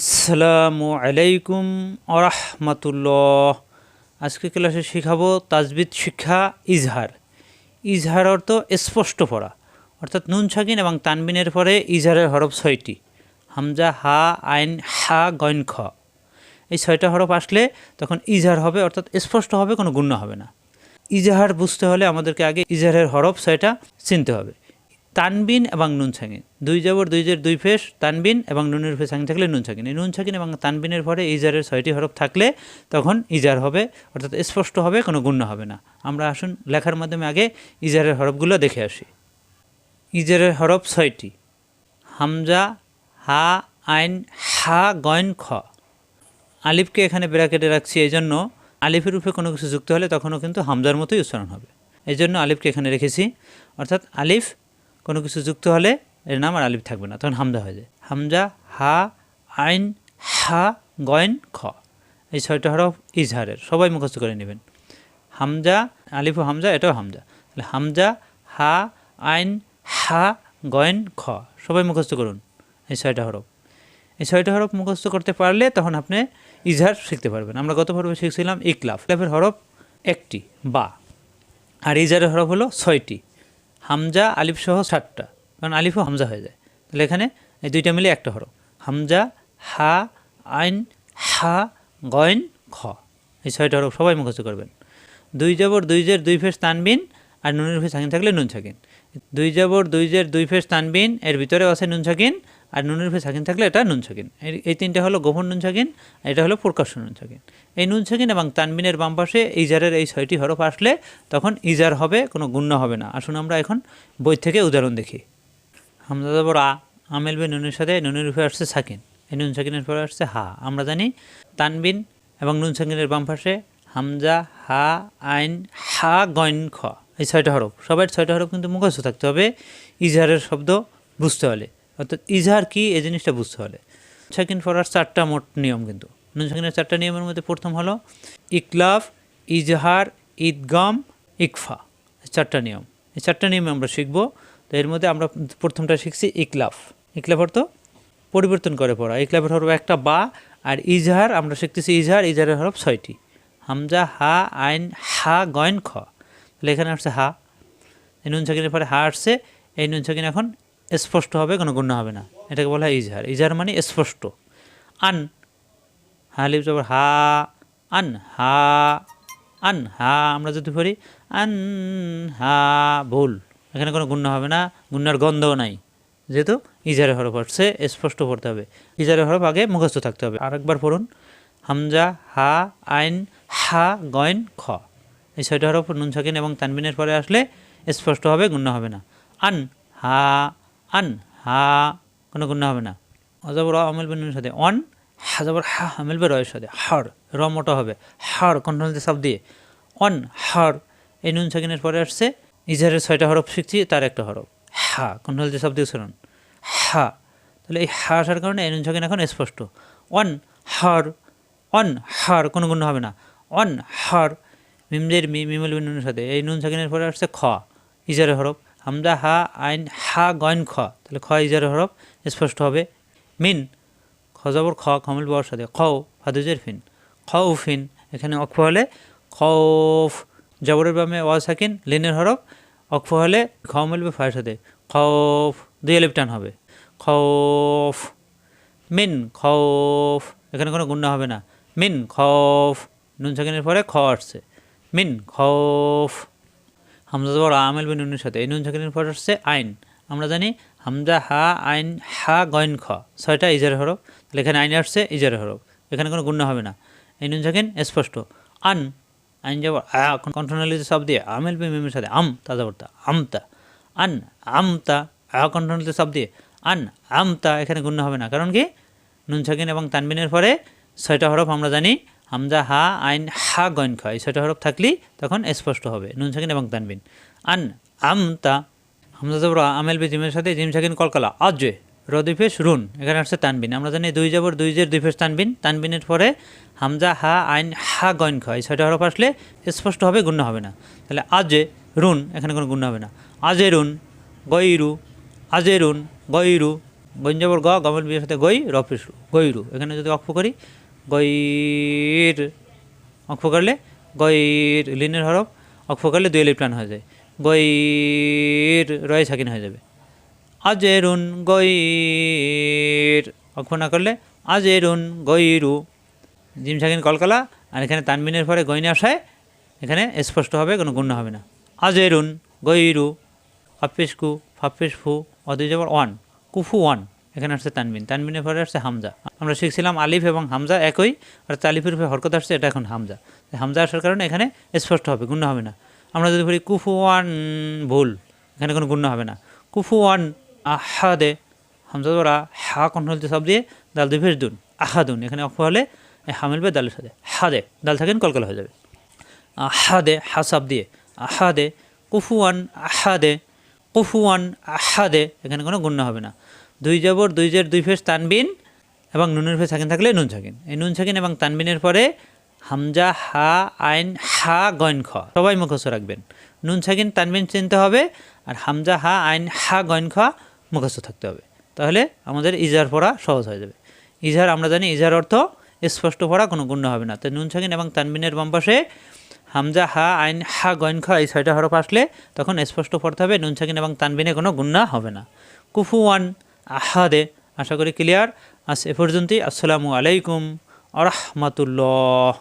আসসালামু আলাইকুম আরহামাতুল্লাহ। আজকে ক্লাসে শেখাবো তাজবিদ শিক্ষা ইজহার। ইজহার অর্থ স্পষ্ট পড়া, অর্থাৎ নুন ছাকিন এবং তানবিনের পরে ইজহারের হরফ ছয়টি, হামজা, হা, আইন, হা, গইন, খ। এই ছয়টা হরফ আসলে তখন ইজহার হবে, অর্থাৎ স্পষ্ট হবে, কোনো গুণ্য হবে না। ইজাহার বুঝতে হলে আমাদেরকে আগে ইজাহারের হরফ ছয়টা চিনতে হবে। তানবিন এবং নুন ছাকিন দুই জবর, দুই জের, দুই ফেস, তানবিন এবং নুনের ফেস ছাকিন থাকলে নুন ছাকিন এই নুন ছাকিন এবং তানবিনের পরে ইজারের ছয়টি হরফ থাকলে তখন ইজার হবে, অর্থাৎ স্পষ্ট হবে, কোনো গুণ্য হবে না। আমরা আসুন লেখার মাধ্যমে আগে ইজারের হরফগুলো দেখে আসি। ইজারের হরফ ছয়টি। হামজা, হা, আইন, হা, গয়ন, খ। আলিফকে এখানে ব্র্যাকেটে রাখছি এই জন্য আলিফের উপরে কোনো কিছু যুক্ত হলে তখনও কিন্তু হামজার মতোই উচ্চারণ হবে। এই জন্য আলিফকে এখানে রেখেছি। অর্থাৎ আলিফ কোনো কিছু যুক্ত হলে এর নাম আর আলিফ থাকবে না, তখন হামজা হয়ে যায়। হামজা, হা, আইন, হা, গয়ন, খ। এই ছয়টা হরফ ইজহারের, সবাই মুখস্থ করে নেবেন। হামজা, আলিফ হামজা, এটাও হামজা। তাহলে হামজা, হা, আইন, হা, গয়ন, খ, সবাই মুখস্থ করুন এই ছয়টা হরফ। এই ছয়টা হরফ মুখস্থ করতে পারলে তখন আপনি ইজহার শিখতে পারবেন। আমরা গত পর্বে শিখছিলাম ইকলাফ। ইকলাফের হরফ একটি, বা। আর ইজারের হরফ হলো ছয়টি। হামজা আলিফ সহ সাতটা। কারণ আলিফও হামজা হয়ে যায়। তাহলে এখানে এই দুইটা মিলে একটা হরফ। হামজা, হা, আইন, হা, গয়ন, খ। এই ছয়টা হরফ সবাই মুখস্থ করবেন। দুই জবর, দুই জের, দুই ফেস তানবিন আর নুনের ফেস সাকিন থাকলে নুন ছাকিন দুই জবর, দুই জের, দুই ফেস তানবিন, এর ভিতরে আছে নুন ছাকিন আর নুনের ফেস ছাকিন থাকলে এটা নুন ছাকিন এই- তিনটা হলো গোপন নুন ছাকিন আর এটা হলো প্রকাশ্য নুন ছাকিন এই নুন ছাকিন এবং তানবিনের বাম পাশে ইজারের এই ছয়টি হরফ আসলে তখন ইজার হবে, কোনো গুণ্য হবে না। আসুন আমরা এখন বই থেকে উদাহরণ দেখি। হামজা জবর আ আমেল বে নুনের সাথে নুনের উপরে আসছে সাকিন এই নুন সাকিনের পরে আসছে হা। আমরা জানি তানবিন এবং নুন সাকিনের বাম পাশে হামজা, হা, আইন, হা, গইন, খ। এই ছয়টা হরফ। সবার ছয়টা হরফ কিন্তু মুখস্থ থাকতে হবে। ইজহারের শব্দ বুঝতে হলে। অর্থাৎ ইজহার কি, এই জিনিসটা বুঝতে হলে। সাকিন পড়ার চারটা মোট নিয়ম কিন্তু। সাকিনের চারটা নিয়মের মধ্যে প্রথম হলো ইকলাফ, ইজহার, ঈদগাম, ইকফা। চারটা নিয়ম। এই চারটা নিয়ম আমরা শিখব। তো এর মধ্যে আমরা প্রথমটা শিখছি ইকলাফ। ইকলাফ অর্থ পরিবর্তন করে পড়া। ইকলাফের হরফ একটা বা, আর ইজহার আমরা শিখতেছি ইজহার, ইজহারের হরফ ছয়টি। হামজা, হা, আইন, হা, গয়ন, খ। তাহলে এখানে আসছে হা। এই নুন সাকিনের পরে হা আসছে। এই নুন সাকিন এখন স্পষ্ট হবে কোনো গুণ্য হবে না। এটাকে বলা হয় ইজহার। ইজহার মানে স্পষ্ট। আন, হা লিপ জবর হা, আন হা আন, হা, আমরা যদি পড়ি, আন, হা, ভুল। এখানে কোনো গুণ্য হবে না, গুণ্যার গন্ধও নাই। যেহেতু ইজারে হরফ আসছে, স্পষ্ট পড়তে হবে। ইজারে হরফ আগে মুখস্থ থাকতে হবে। আরেকবার পড়ুন, হামজা, হা, আইন, হা, গয়ন, খ। এই ছয়টা হরফ নুন, সাকিন এবং তানবিনের পরে আসলে স্পষ্ট হবে গুণ্য হবে না। আন, হা আন হা, কোনো গুণ্য হবে না। অজবর আমেল বিনুর সাথে। অন, হাজাবর হা হামেল বে রয়ের সাথে। হর, র মোটা হবে। হর, কন্ট্রোল সব দিয়ে। অন, হর, এই নুন সাকিনের পরে আসছে। ইজারের ছয়টা হরফ শিখছি, তার একটা হরফ। হা, কন্ট্রোল দিয়ে সব দিয়ে শুনুন হা, তাহলে এই হা আসার কারণে এই নুন সাকিন এখন স্পষ্ট। অন, হর অন, হর, কোনো গুণ হবে না। অন, হর, মিমদের মিমল নুনের সাথে। এই নুন সাকিনের পরে আসছে খ ইজারের হরফ। হামদা, হা, আইন, হা, গয়ন, খ। তাহলে খ ইজারের হরফ স্পষ্ট হবে। মিন খজবর খ খমল বর সাথে খ ফাদুজের ফিন। খ ফিন। এখানে অক্ষ হলে খফ জবরের বামে ওয়া, সাকিন, লিনের হরফ। অক্ষ হলে খ মিলবে ফায়ের সাথে। খফ দুই আলিফ টান হবে। খফ মিন খফ এখানে কোনো গুণ্য হবে না। মিন খফ নুন, সাকিনের পরে খ আসছে। মিন খফ হামজা জবর আমেল বিন নুনের সাথে। এই নুন সাকিনের পর হচ্ছে আইন। আমরা জানি হামজা, হা, আইন, হা, গয়ন, খ। ছয়টা ইজার হরফ। তাহলে এখানে আইন আসছে ইজার হরফ। এখানে কোনো গুণ্য হবে না। এই নুন সাকিন স্পষ্ট। আন, আইন যাব কন্ট্রোনালিতে সব দিয়ে আমেল বিন মিমের সাথে আম তা যাবরতা আমতা। আন, আমতা, আ কন্ট্রোনালিতে সব দিয়ে আন, আমতা, এখানে গুণ্য হবে না। কারণ কি? নুন সাকিন এবং তানবিনের পরে ছয়টা হরফ আমরা জানি হামজা হা আইন হা গয়ন খ, এই ছয়টা হরফ থাকলেই তখন স্পষ্ট হবে, নুন সাকিন এবং তানবিন। আন আমতা, হামজা জবর আমেল বি জিমের সাথে জিম সাকিন কলকলা অজে রদিফেস রুন, এখানে আসছে তানবিন। আমরা জানি দুই জবর, দুই জের, দুই ফেস তানবিন। তানবিনের পরে হামজা হা আইন হা গয়ন খ, এই ছয়টা হরফ আসলে স্পষ্ট হবে, গুণ্য হবে না। তাহলে আজে রুন, এখানে কোনো গুণ্য হবে না। আজে রুন, গৈরু, আজে রুন, গৈরু গঞ্জাবর গ গমের বিয়ের সাথে গই রফিসু গৈরু, এখানে যদি অক্ষ করি গৈর অক্ষ করলে গৈর লিনের হরফ, অক্ষ করলে দুই লিপ্টান হয়ে যায়। গৈর রয়ে সাকিন হয়ে যাবে। আজেরুন গৈর অক্ষ না করলে আজেরুন গৈরু জিম সাকিন কলকালা, আর এখানে তানবিনের পরে গইনে আসায়, এখানে স্পষ্ট হবে, কোনো গুণ্য হবে না। আজেরুন গৈরু ফাফিসকু ফাফিসফু অদৈ যাবার ওয়ান, কুফু ওয়ান। এখানে আসছে তানবিন। তানবিনের পরে আসছে হামজা। আমরা শিখছিলাম আলিফ এবং হামজা একই আর তালিফের উপরে হরকত আসছে, এটা এখন হামজা। হামজা আসার কারণে এখানে স্পষ্ট হবে, গুণ্য হবে না। আমরা যদি বলি কুফু ওয়ান ভুল, এখানে কোনো গুণ্য হবে না। কুফু ওয়ান আহাদে, হামজা দ্বারা হা কন্ট্রোলতে সব দিয়ে দাল দুই ফেস দুন আহাদুন। এখানে অক্ষ হলে হা মিলবে দালের সাথে। হাদে, দাল থাকেন কলকলা হয়ে যাবে। আহাদে হাসাব দিয়ে। আহাদে, কুফুয়ান আহাদে কুফুয়ান আহাদে, এখানে কোনো গুণ্য হবে না। দুই জবর, দুই জের, দুই ফেস তানবিন এবং নুনের ফেস সাকিন থাকলে নুন সাকিন। এই নুন সাকিন এবং তানবিনের পরে হামজা, হা, আইন, হা গইন খ, সবাই মুখস্থ রাখবেন। নুন সাকিন, তানবিন চিনতে হবে আর হামজা, হা, আইন, হা গইন খ মুখস্থ থাকতে হবে। তাহলে আমাদের ইজার পড়া সহজ হয়ে যাবে। ইজার আমরা জানি ইজার অর্থ স্পষ্ট পড়া, কোনো গুণ্য হবে না। তো নুন সাকিন এবং তানবিনের বাম পাশে হামজা হা আইন হা গইন খ এই ছয়টা হরফ আসলে তখন স্পষ্ট পড়তে হবে, নুন সাকিন এবং তানবিনে কোনো গুন্না হবে না। কুফু ওয়ান আহাদে, আশা করি ক্লিয়ার আস এ পর্যন্তই, আসসালামু আলাইকুম আরহামাতুল্লাহ